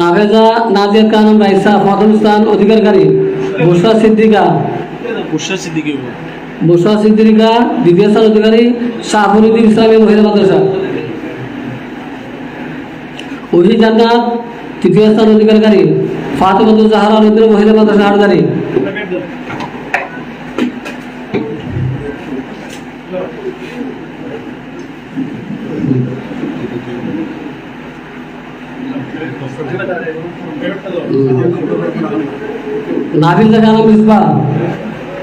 নাভেজা নাজিয়া কানম রাইসা প্রথম স্থান অধিকারকারী। বুসা সিদ্দিকা। বুসা সিদ্দিকি বুসা সিদ্দিকা দ্বিতীয় স্থান অধিকারী শাহরুদ্দিন ইসলামী মহিলা মাদ্রাসা। ওহি জান্নাত তৃতীয় স্থান অধিকারকারী ফাতেমাতুল জাহারা রুদ্র মহিলা মাদ্রাসা হাটদারি। নাবিল জাহান মিসবা।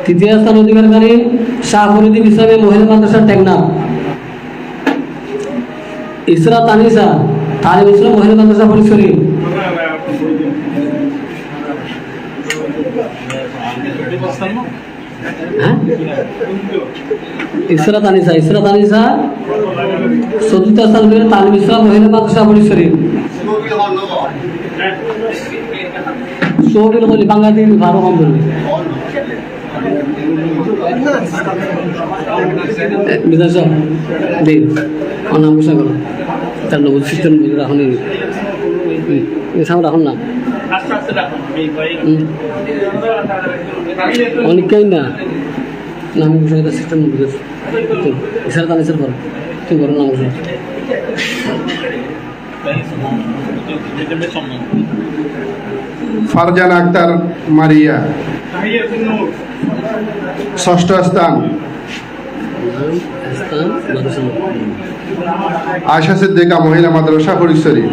তৃতীয় স্থান অধিকারী শাহফুরুদ্দিন ইসলামী মহিলা মাদ্রাসা টেকনা ইসরা তানিসা, তালিম ইসলাম মহিলা মাদ্রাসা পরিসরী হ্যাঁ? ইসরা তানিসা ইসরা তানিসা চতুর্থ স্থান অধিকারী তালিম ইসলাম মহিলা মাদ্রাসা পরিসরী সৌবিল হলি। বাংলাদেশ কম বলবে বিদাস দে অনাম করো তার নবুল সিস্টেম রাখুন। রাখুন না। অনেকটাই না? নাম এটা সিস্টেম বুঝেছ? ইসার তান ইসার করো তুমি করো নাম সম্মান ফারজান আক্তার মারিয়া। ষষ্ঠ স্থান। আয়সা সিদ্দিকা মহিলা মাদ্রাসা হরিশ্বরী।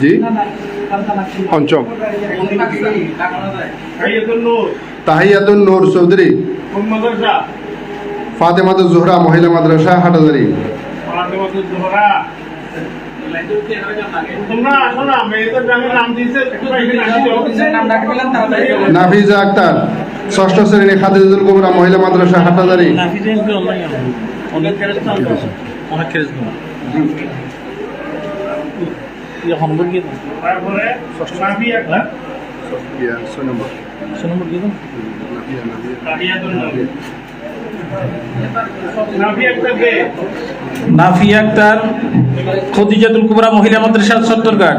জি? পঞ্চম। তাহিয়াতুন নূর চৌধুরী। ফাতেমাতু জোহরা মহিলা মাদ্রাসা হাটাজারি নাফিজা আক্তার। ষষ্ঠ শ্রেণি খাদিজুল কুমরা মহিলা মাদ্রাসা গিয়ে নাফিয়া আক্তার খদিজাতুল কুবরা মহিলা মাদ্রাসা সত্তরঘাট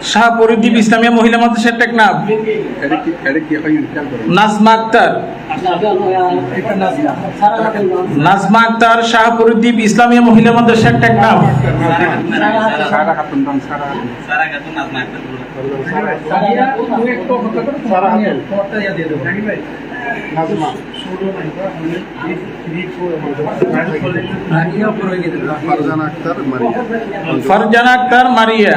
খাতুন শাহপুরদ্বীপ ইসলামিয়া মহিলা মাদ্রাসা টেকনাফ। নাজমা আক্তার। নাজমা আক্তার শাহপুরদ্বীপ ইসলামিয়া মহিলা মাদ্রাসা টেকনাফ। ফারজান আক্তার মারিয়া।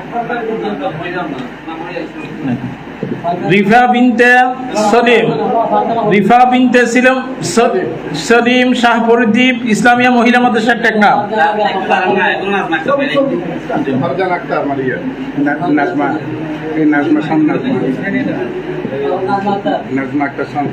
আক্তার মারিয়া রিফা বিনতে সলিম। রিফা বিনতে সিলম সলিম শাহপুরদ্বীপ ইসলামিয়া মহিলা মাদ্রাসা টেকনাফ ফারজান আক্তার মারিয়া নাজমা নাজমা সাম নাজমা সাম রে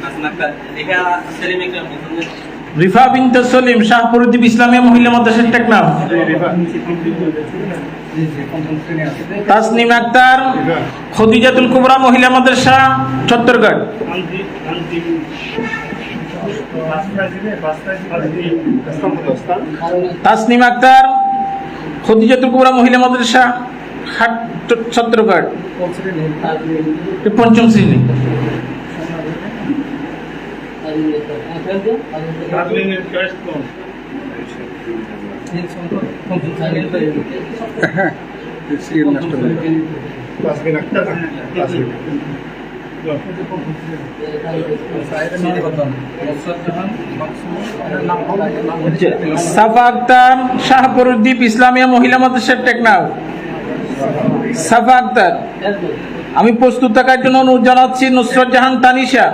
রিফা বিনতে সলিম শাহপুরদ্বীপ ইসলামিয়া মহিলা মাদ্রাসা টেকনাফ। তাসনিম আক্তার খদিজাতুল কুবরা মহিলা মাদ্রাসা চত্বরগড়। তাসনিম আক্তার খদিজাতুল কুবরা মহিলা মাদ্রাসা হাট ছত্রগড় পঞ্চম শ্রেণি। শাহপুরদ্বীপ ইসলামিয়া মহিলা মাদ্রাসার টেকনাও সাফা আক্তার আমি প্রস্তুত থাকার জন্য অনুরোধ জানাচ্ছি নুসরত জাহান তানিশা।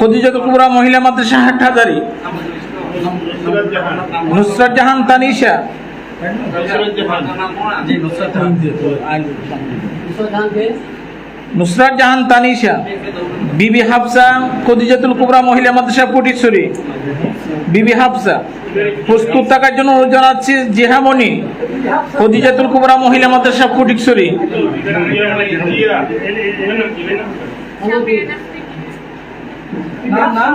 খদিজাতুল কুবরা মহিলা মাদ্রাসা হাটহাজারি। নুসরাত জাহান তানিশা। নুসরাত জাহান। তানিশা। বিবি হাফসা খদিজাতুল কুবরা মহিলা মাদ্রাসা পটিশ্বরী বিবি হাফসা প্রস্তুত থাকার জন্য অনুরোধ জানাচ্ছি জেহামণি খদিজাতুল কুবরা মহিলা মাদ্রাসা পটিশ্বরী না না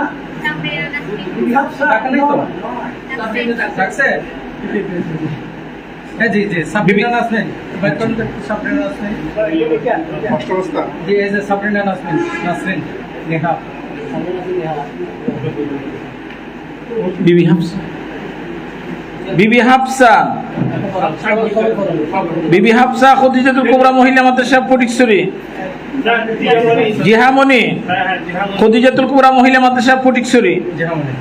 হ্যাঁ জি জি সাবরিনা নাসরিন বাইকন সাবরিনা নাসরিন জি এই যে সাবরিনা নাসরিন নাসরিন নেহা। বিবি হাফসা। বিবি হাফসা। বিবি হাফসা খদিজাতুল কুবরা মহিলা মাদ্রাসা পটিশ্বরী জিহামণি খদিজাতুল কুবরা মহিলা মাদ্রাসা জেহামনি।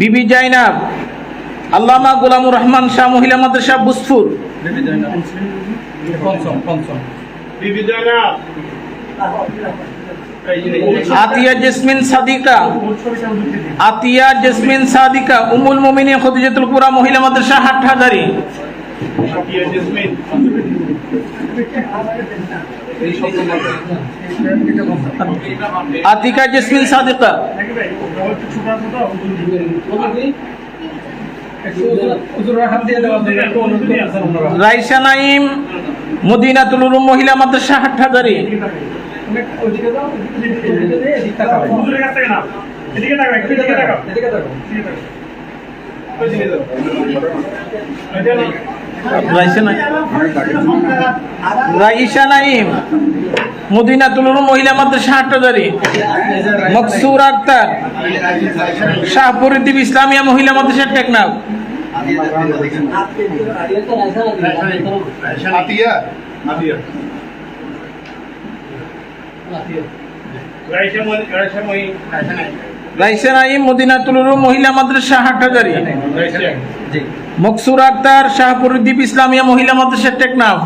বিবি জাইনাব আল্লামা গোলামুর রহমান শাহ মহিলা মাদ্রাসা বুসফুর। আতিয়া জেসমিন সাদিকা। আতিয়া জেসমিন সাদিকা উমুল মুমিনিন খদিজাতুল কুবরা মহিলা মাদ্রাসা হাটহাজারি। আতিকা জেসমিন সাদিকা একটু হুজুরের হাত দিয়ে। দেওয়ার জন্য একটু অনুরোধ করতেছেন ওনারা রাইসা নাইম মদিনাতুল উলুম মহিলা মাদ্রাসা হাটহাজারি। এদিক রাইসা নাইম। মদিনাতুল মহিলা মাদ্রাসা হাটহাজারি মকসুর আক্তার। শাহপুরদ্বীপ ইসলামিয়া মহিলা মাদ্রাসা টেকনাফ আতিয়া? রাইসা নাইম মদিনাতুল মহিলা মাদ্রাসা হাটহাজারি জি। মকসুর আক্তার শাহপুরদ্বীপ ইসলামিয়া মহিলা মাদ্রাসার টেকনাফ।